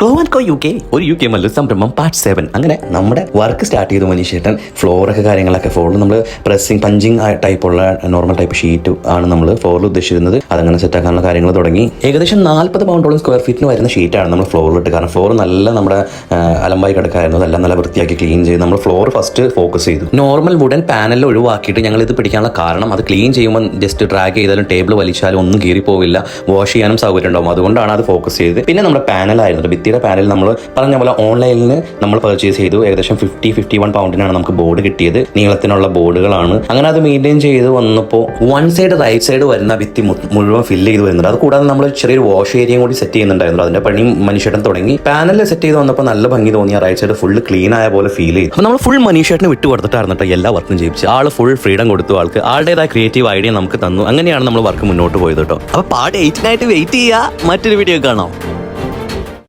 Clow and co U K ഒരു U K മല്ല സംരംഭം പാർട്ട് സെവൻ അങ്ങനെ നമ്മുടെ വർക്ക് സ്റ്റാർട്ട് ചെയ്തു മനീഷേട്ടൻ ഫ്ലോറൊക്കെ കാര്യങ്ങളൊക്കെ ഫ്ലോറിൽ നമ്മൾ പ്രസ്സിങ് പഞ്ചിങ് ടൈപ്പുള്ള നോർമൽ ടൈപ്പ് ഷീറ്റ് ആണ് നമ്മൾ ഫ്ലോറിൽ ഉദ്ദേശിച്ചിരുന്നത്. അതങ്ങനെ സെറ്റ് ആക്കാനുള്ള കാര്യങ്ങൾ തുടങ്ങി. ഏകദേശം നാൽപ്പത് പൗണ്ടോളം സ്ക്വയർ ഫീറ്റിന് വരുന്ന ഷീറ്റാണ് നമ്മൾ ഫ്ലോറിലിട്ട് കാരണം ഫ്ലോർ നല്ല നമ്മുടെ അലമ്പായി കിടക്കായിരുന്നു. അതെല്ലാം നല്ല വൃത്തിയാക്കി ക്ലീൻ ചെയ്ത് നമ്മൾ ഫ്ലോർ ഫസ്റ്റ് ഫോക്കസ് ചെയ്തു. നോർമൽ വുഡൻ പാനലിൽ ഒഴിവാക്കിയിട്ട് ഞങ്ങൾ ഇത് പിടിക്കാനുള്ള കാരണം അത് ക്ലീൻ ചെയ്യുമ്പോൾ ജസ്റ്റ് ഡ്രാഗ് ചെയ്താലും ടേബിൾ വലിച്ചാലും ഒന്നും കീറി വാഷ് ചെയ്യാനും സൗകര്യം ഉണ്ടാവും. അതുകൊണ്ടാണ് അത് ഫോക്കസ് ചെയ്ത് പിന്നെ നമ്മുടെ പാനലായിരുന്നു ഭിത്തിയുടെ പാനൽ നമ്മൾ പറഞ്ഞ പോലെ ഓൺലൈനിൽ നമ്മൾ പർച്ചേസ് ചെയ്തു. ഏകദേശം ഫിഫ്റ്റി ഫിഫ്റ്റി വൺ പൗണ്ടിനാണ് നമുക്ക് ബോർഡ് കിട്ടിയത്. നീളത്തിനുള്ള ബോർഡുകളാണ് അങ്ങനെ അത് മെയിന്റെയിൻ ചെയ്ത് വന്നപ്പോൾ വൺ സൈഡ് റൈറ്റ് സൈഡ് വരുന്ന ഭിത്തി മുഴുവൻ ഫില്ല് ചെയ്ത് വരുന്നുണ്ട്. അത് കൂടാതെ നമ്മൾ ചെറിയൊരു വാഷ് ഏരിയ കൂടി സെറ്റ് ചെയ്യുന്നുണ്ടായിരുന്നു. അതിന്റെ പണി മനുഷ്യട്ടൻ തുടങ്ങി. പാനൽ സെറ്റ് ചെയ്ത് വന്നപ്പോൾ നല്ല ഭംഗി തോന്നി. ആ റൈറ്റ് സൈഡ് ഫുൾ ക്ലീൻ ആയ പോലെ ഫീൽ ചെയ്തു. അപ്പോൾ നമ്മൾ ഫുൾ മനുഷ്യട്ടിന് വിട്ടു കൊടുത്തിട്ടായിരുന്നു എല്ലാ വർക്കും ചെയ്യിച്ചു ആൾ ഫുൾ ഫ്രീഡം കൊടുത്തു. ആൾക്ക് ആളുടേതായ ക്രിയേറ്റീവ് ഐഡിയ നമുക്ക് തന്നു. അങ്ങനെയാണ് നമ്മൾ വർക്ക് മുന്നോട്ട് പോയത് കേട്ടോ അപ്പോൾ പാട്ട് എയ്റ്റിനായിട്ട് വെയിറ്റ് ചെയ്യുക മറ്റൊരു വീഡിയോ കാണാം.